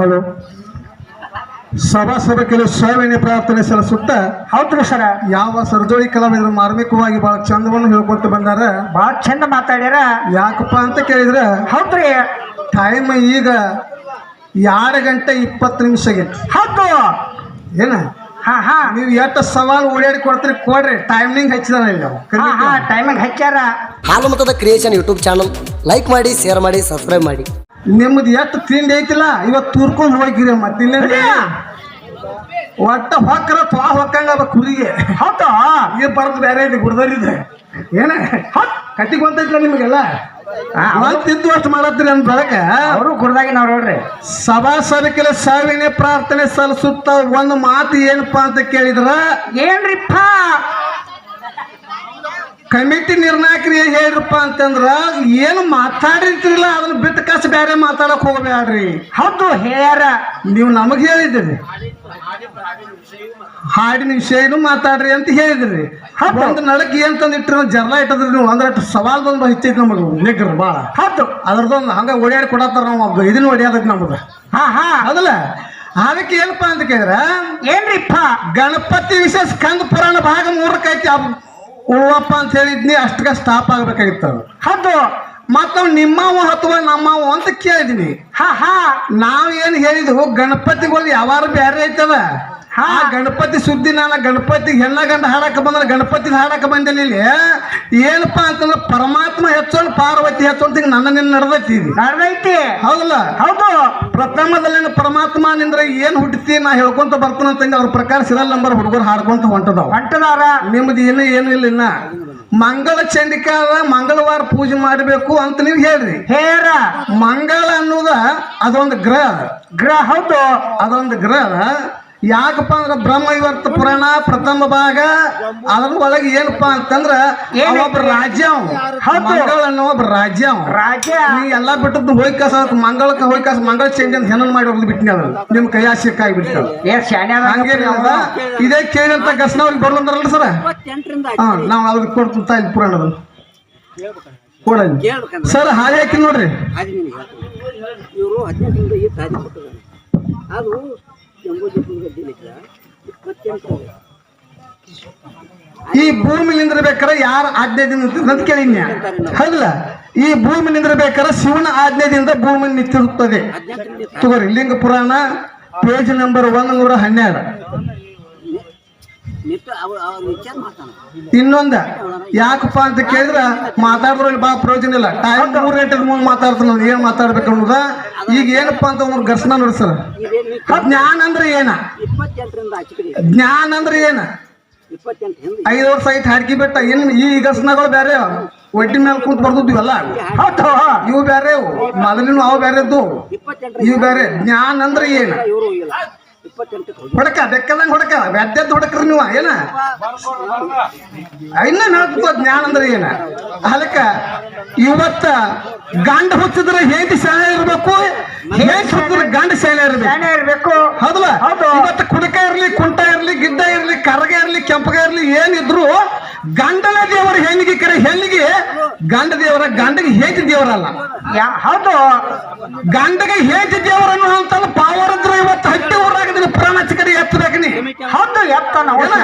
ಹೌದು ಸಭಾ ಸಭೆಗಳು ಸಾವಿನ ಪ್ರಾರ್ಥನೆ ಸಲ್ಲಿಸುತ್ತ ಹೌದ್ರಿ ಸರ. ಯಾವ ಸರ್ಜೋಳಿ ಕಲಾವಿದರು ಮಾರ್ಮಿಕವಾಗಿ ಬಹಳ ಚಂದವನ್ನು ಹೇಳ್ಕೊತ ಬಂದಾರ? ಬಹಳ ಚಂದ ಮಾತಾಡ್ಯಾರ. ಯಾಕಪ್ಪ ಅಂತ ಕೇಳಿದ್ರೆ ಹೌದ್ರಿ. ಟೈಮ್ ಈಗ ಎರಡು ಗಂಟೆ ಇಪ್ಪತ್ತು ನಿಮಿಷ ಆಗೈತಿ? ಹೌದು. ಏನ? ಹಾ ಹಾ. ನೀವು ಎಷ್ಟು ಸವಾಲು ಓಡಾಡಿ ಕೊಡ್ತೀರಿ ಕೊಡ್ರಿ. ಟೈಮಿಂಗ್ ಹಚ್ಚಿದಾನ ಇಲ್ಲ ಅವ. ಹಾ ಹಾ ಟೈಮಿಗೆ ಹಚ್ಚಾರ ಹಾಲು ಮತದ ಕ್ರಿಯೇಷನ್ ಯೂಟ್ಯೂಬ್ ಚಾನಲ್ ಲೈಕ್ ಮಾಡಿ ಶೇರ್ ಮಾಡಿ ಸಬ್ಸ್ಕ್ರೈಬ್ ಮಾಡಿ. ನಿಮ್ದು ಎಷ್ಟು ತಿಂಡಿ ಐತಿಲ್ಲ? ಇವತ್ತು ತೂರ್ಕೊಂಡು ಹೋಗಿರಿ ಮತ್ತೆ ಇಲ್ಲೇ ಒಟ್ಟ ಹೊಕ್ಕರ ತ್ವಾ ಹೊಕ್ಕಂಗ ಕುರಿಗೆ. ಹೌದಾ? ಈಗ ಬರದ್ ಬೇರೆ ಐತಿ ಗುಡ್ದರಿದೆ ಏನ? ಕಟ್ಟಿಗೆ ಬಂತೈತಿಲ್ಲ ನಿಮಗೆಲ್ಲ? ತಿದ್ದು ಅಷ್ಟು ಮಾಡತ್ರಿ ಅಂತ ಬೆಳಕ ಅವರು ನಾವ್ ನೋಡ್ರಿ. ಸಭಾ ಸಭೆಕೆಲ್ಲ ಸಾವಿನ ಪ್ರಾರ್ಥನೆ ಸಲ್ಲಿಸುತ್ತ ಒಂದು ಮಾತು ಏನಪ್ಪ ಅಂತ ಕೇಳಿದ್ರ? ಏನ್ರಿಪ್ಪ? ಕಮಿಟಿ ನಿರ್ಣಾಯಕರು ಏನ್ ಹೇಳ್ರಪ್ಪ ಅಂತಂದ್ರ ಏನು ಮಾತಾಡಿರ್ತಿರಲ್ಲ ಅದನ್ನ ಬಿಟ್ಟು ಕಸ ಬೇರೆ ಮಾತಾಡಕ್ ಹೋಗ್ಬೇಡ್ರಿ ಹೌದು ಹೇಳ್ಯಾರ. ನೀವು ನಮಗೆ ಹೇಳಿದ್ರಿ. ಹಾಡಿನ ವಿಷಯನು ಮಾತಾಡ್ರಿ ಅಂತ ಹೇಳಿದ್ರಿ. ಒಂದು ನಡಕ್ ಏನ್ ತಂದಿಟ್ರಿ ಜರ್ಲ ಇಟ್ಟದ್ರಿ ನೀವು ಅಂದ್ರೆ ಸವಾಲ್ ಬಂದು ಹೆಚ್ಚೈತಿ ನಮಗೆ ನಿಗ್ರ ಭಾಳ ಹೌದು. ಅದ್ರದೊಂದು ಹಂಗ ಓಡಾಡಿ ಕೊಡತ್ತಾರ ನಾವು ಇದನ್ನ ಹೊಡಿಯೋದಕ್ಕೆ ನಮ್ಗೆ ಹಾ ಹಾ. ಅದಲ್ಲ ಅದಕ್ಕೆ ಏನಪ್ಪಾ ಅಂತ ಕೇಳಿದ್ರ ಏನ್ರಿಪ್ಪ? ಗಣಪತಿ ವಿಶೇಷ ಸ್ಕಂದ ಪುರಾಣ ಭಾಗ ಮೂರಕ್ಕೆ ಉಳ್ಳಪ್ಪ ಅಂತ ಹೇಳಿದ್ನಿ ಅಷ್ಟಕ್ಕೆ ಸ್ಟಾಪ್ ಆಗ್ಬೇಕಾಗಿತ್ತು. ಅದು ಹೌದು ಮತ್ತ ನಿಮ್ಮವ ಅಥವಾ ನಮ್ಮವ ಅಂತ ಕೇಳಿದೀನಿ. ಹಾ ಹಾ. ನಾವ್ ಏನ್ ಹೇಳಿದ್ವು ಗಣಪತಿಗಳು ಯಾವಾರು ಬೇರೆ ಐತದ ಹಾ. ಗಣಪತಿ ಸುದ್ದಿ ನಾನು ಗಣಪತಿ ಹೆಣ್ಣ ಗಂಡ ಹಾಡಕ ಬಂದ್ರೆ ಗಣಪತಿ ಹಾಡಕ್ಕೆ ಇಲ್ಲಿ ಏನಪ್ಪಾ ಅಂತಂದ್ರೆ ಪರಮಾತ್ಮ ಹೆಚ್ಚೋನ್ ಪಾರ್ವತಿ ಹೆಚ್ಚು ಅಂತ ನನ್ನ ನಿನ್ನ ನಡೆದೈತಿ ನಡೆದೈತಿ. ಹೌದಲ್ಲ? ಹೌದು. ಪ್ರಥಮದಲ್ಲಿ ಪರಮಾತ್ಮ ನಿಂದ್ರೆ ಏನ್ ಹುಟ್ಟಿತಿ ನಾ ಹೇಳ್ಕೊಂತ ಅಂತಂಗ ಅವ್ರ ಪ್ರಕಾರ ಸಿರಲ್ ನಂಬರ್ ಹುಡುಗರು ಹಾಡ್ಕೊಂತ ಹೊಂಟದ ಹೊಂಟದಾರ ನಿಮ್ದು ಏನು ಏನು ಇಲ್ಲ ಇನ್ನ. ಮಂಗಳ ಚಂಡಿಕಾದ ಮಂಗಳವಾರ ಪೂಜೆ ಮಾಡಬೇಕು ಅಂತ ನೀವು ಹೇಳ್ರಿ. ಹೇರ ಮಂಗಳ ಅನ್ನೋದ ಅದೊಂದು ಗ್ರಹ. ಗ್ರಹ ಹೌದು. ಅದೊಂದು ಗ್ರಹ. ಯಾಕಪ್ಪ ಅಂದ್ರೆ ಬ್ರಹ್ಮ ವಿವರ್ತ ಪುರಾಣ ಪ್ರಥಮ ಭಾಗ ಅದ್ರ ಒಳಗೆ ಏನಪ್ಪಾ ಅಂತಂದ್ರ ಒಬ್ರು ಒಬ್ಬ ರಾಜ್ಯ. ಮಂಗಳ ಅನ್ನೋ ಒಬ್ಬ ರಾಜ್ಯ ರಾಜ್ಯ. ನೀ ಎಲ್ಲಾ ಬಿಟ್ಟದ್ದು ಹೋಯ್ ಕಸ ಮಂಗಳಕ್ಕೆ ಹೋಯ್ ಕಸ ಮಂಗಳ ಚೇಂಜ್ ಅಂತ ಹೆಣ್ಣು ಮಾಡಿ ಹೋಗ್ಲಿ ಬಿಟ್ಟಿನಿ ಅದು ನಿಮ್ ಕೈಯಾ ಸಿಕ್ಕಾಗಿ ಶಾನ್ಯ ಹಂಗೆ ಇದೇ ಕೇಳಿದಂತ ಗಸ್ನ ಅವ್ರಿಗೆ ಬರ್ಲಂದ್ರಲ್ಲ ಸರ? ಹಾ ನಾವು ಅದಕ್ಕೆ ಕೊಡ್ತಾ ಇಲ್ಲಿ ಪುರಾಣದ ಕೊಡಲಿ. ಸರ್ ಹಾಗೆ ಹಾಕಿ ನೋಡ್ರಿ. ಇವರು ಹದಿನೆಂಟರಿಂದ ಅದು ಈ ಭೂಮಿ ನಿಂದಿರ್ಬೇಕಾರ ಯಾರ ಆಜ್ಞೆದಿಂದ ಅಂತ ಕೇಳಿನ ಹೌದಲ್ಲ? ಈ ಭೂಮಿ ನಿಂದಿರ್ಬೇಕಾರ ಶಿವನ ಆಜ್ಞೆದಿಂದ ಭೂಮಿ ನಿಂತಿರುತ್ತದೆ. ತಗೋರಿ, ಲಿಂಗ ಪುರಾಣ ಪೇಜ್ ನಂಬರ್ ಒಂದ್ ನೂರ ಹನ್ನೆರಡು. ಇನ್ನೊಂದ ಯಾಕಪ್ಪ ಅಂತ ಕೇಳಿದ್ರ ಮಾತಾಡಿದ್ರಲ್ಲಿ ಬಾ ಪ್ರಯೋಜನ ಇಲ್ಲ. ಟೈಮ್ ಮೂರ್ ಗಂಟೆ ಮುಂದೆ ಮಾತಾಡ್ತಾನ ಏನ್ ಮಾತಾಡ್ಬೇಕು ಅನ್ನೋದ? ಈಗ ಏನಪ್ಪಾ ಅಂತ ಅವ್ರ ಘರ್ಷಣ ನಡೆಸ್ತಾರ ಜ್ಞಾನ ಅಂದ್ರೆ ಏನ? ಜ್ಞಾನ ಅಂದ್ರೆ ಏನ? ಐದ್ ವರ್ಷ ಐತಿ ಹಾಡ್ಕಿ ಬಿಟ್ಟ ಇನ್ ಈ ಘರ್ಷಣಗಳು ಬೇರೆ ಒಟ್ಟಿ ಮೇಲೆ ಕುಂತ ಬರ್ದಿದ್ವಲ್ಲ ಇವು ಬೇರೆ ಮೊದಲಿನ ಅವು ಬೇರೆ ಇದ್ದು ಇಪ್ಪತ್ತೆಂಟರ ಇವು ಬೇರೆ ಜ್ಞಾನ ಅಂದ್ರೆ ಏನು? ಇಪ್ಪತ್ತೆಂಟಕ್ಕೆ ಹೋಗಿ. ಹೊಡಕ ಬೆಕ್ಕದಂಗ ಹೊಡಕ ವ್ಯಾದ್ಯದ್ ಹೊಡಕ್ರಿ ನೀವು ಏನ? ಇನ್ನ ಹೇಳ್ತದ ಜ್ಞಾನ ಅಂದ್ರೆ ಏನ? ಅದಕ್ಕ ಇವತ್ತ ಗಂಡ ಹುಚ್ಚಿದ್ರೆ ಹೇಗೆ ಶಾಲೆ ಇರ್ಬೇಕು? ಹೇಗೆ ಹುಚ್ಚಿದ್ರೆ ಗಂಡ ಶಾಲೆ ಇರ್ಬೇಕು? ಇರ್ಬೇಕು. ಹೌದಲ್ಲ. ಇವತ್ತು ಕುಡಕ ಇರ್ಲಿ ಕುಂಟ ಇರ್ಲಿ ಗಿಡ್ಡ ಇರ್ಲಿ ಕರಗ ಇರ್ಲಿ ಕೆಂಪಗ ಇರ್ಲಿ ಏನಿದ್ರು ಗಂಡನ ದೇವರ ಹೆಣ್ಣಿಗೆ ಕರೆ ಹೆಣ್ಣಿಗೆ ಗಂಡ ದೇವರ ಗಂಡಗೆ ಹೇಗೆ ದೇವರಲ್ಲ? ಹೌದು. ಗಂಡಗೆ ಹೇಂತಿ ದೇವರನ್ನು ಅಂತ ಪಾವರ್ ಇದ್ರೆ ಇವತ್ತು ಹಟ್ಟಿ ಊರಾಗಿದ್ದೀನಿ ಪುರಾಣ ಚಿಕ್ಕಡಿ ಎತ್ತಬೇಕು ನೀ. ಹೌದು ಎತ್ತ ನೋಡೋಣ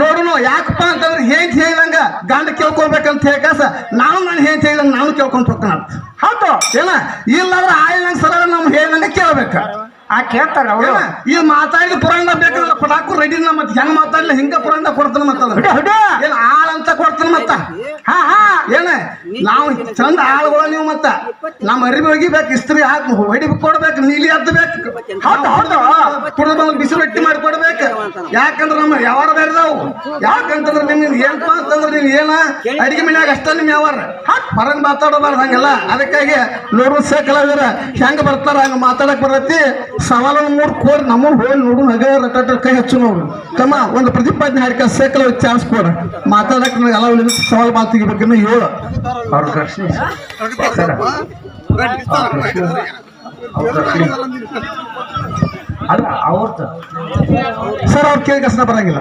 ನೋಡುನು ಯಾಕಪ್ಪ ಅಂತಂದ್ರೆ ಹೇಜ್ ಹೇಳಂಗ ಗಂಡ ಕೇಳ್ಕೊಬೇಕಂತ ಹೇಳಕಾಸ ನಾವು ನಾನು ಹೇಜ್ ಹೇಳಂಗ ನಾನು ಕೇಳ್ಕೊಂತ ಹೋಗ್ತಾನ ಹೌದು. ಏನ? ಇಲ್ಲಾಂದ್ರೆ ಆಯ್ಲಂಗ ಸರ ನಮ್ ಹೇಳಂಗ ಕೇಳ್ಬೇಕ. ಆ ಕೇಳ್ತಾರ ಅವರು. ಈ ಮಾತಾಡಿದ ಪುರಾಣ ಬೇಕಲ್ಲ ಕೊಡಾಕು ರೆಡಿ ನಮ್ಮ ಹೆಂಗ್ ಮಾತಾಡ್ಲಿ ಹಿಂಗ ಪುರಾಣ ಕೊಡ್ತಾನ ಮತ್ತ ಏನ್ ಆಳ್ ಅಂತ ಕೊಡ್ತಾನ ಮತ್ತ. ಹಾ. ನಾವು ಚಂದ ಆಳುಗಳ ನೀವು ಮತ್ತ. ನಮ್ಮ ಅರಿವಿ ಒಗಿಬೇಕು ಇಸ್ತ್ರಿ ಹಾಕಿ ಹೊಡಿ ಕೊಡ್ಬೇಕು ನೀಲಿ ಹತ್ತಬೇಕು ಹೌದು ಹೌದು. ಕುಡಿದ ಬಂದು ಬಿಸಿ ರೊಟ್ಟಿ ಮಾಡಿ ಕೊಡ್ಬೇಕು. ಯಾಕಂದ್ರೆ ನಮ್ಮ ವ್ಯವಹಾರ ಬೇರೆದಾವು ಯಾಕಂತಂದ್ರೆ ನಿಮ್ಗೆ ಏನಪ್ಪ ಅಂತಂದ್ರೆ ನೀವು ಏನ? ಅಡಿಗೆ ಮನ್ಯಾಗ ಅಷ್ಟ ನಿಮ್ ವ್ಯವಹಾರ. ಹೊರಗ್ ಮಾತಾಡಬಾರ್ದು ಹಂಗೆಲ್ಲ. ಅದಕ್ಕಾಗಿ ನೋಡುವ ಕಲಾವಿದರ ಹೆಂಗ ಬರ್ತಾರ ಹಂಗ ಮಾತಾಡಕ್ ಬರತ್ತಿ? ಸವಾಲನ್ನು ಮೂರ್ ಕೋರಿ ನಮ್ಮ ಹೋಗಿ ನೋಡು ಹಗ ರಟ ಕೈ ಹಚ್ಚು ನೋಡು. ತಮ್ಮ ಒಂದು ಪ್ರತಿಪಾದನೆ ಹಾಡಿಕ ಸೇಕಲ ಚಾನ್ಸ್ ಕೊಡ. ಮಾತಾಡಕ್ ನನಗೆ ಅಲಾವ್ ಸವಾಲ್ ಮಾತು ತೆಗಿಬೇಕನ್ನ ಹೇಳು. ಅವ್ರ ಕರ್ಸಿ. ಅಲ್ಲ ಅವ್ರದ್ದು ಸರ್ ಅವ್ರು ಕೇಳಿ ಕಷ್ಟ ಬರಂಗಿಲ್ಲ.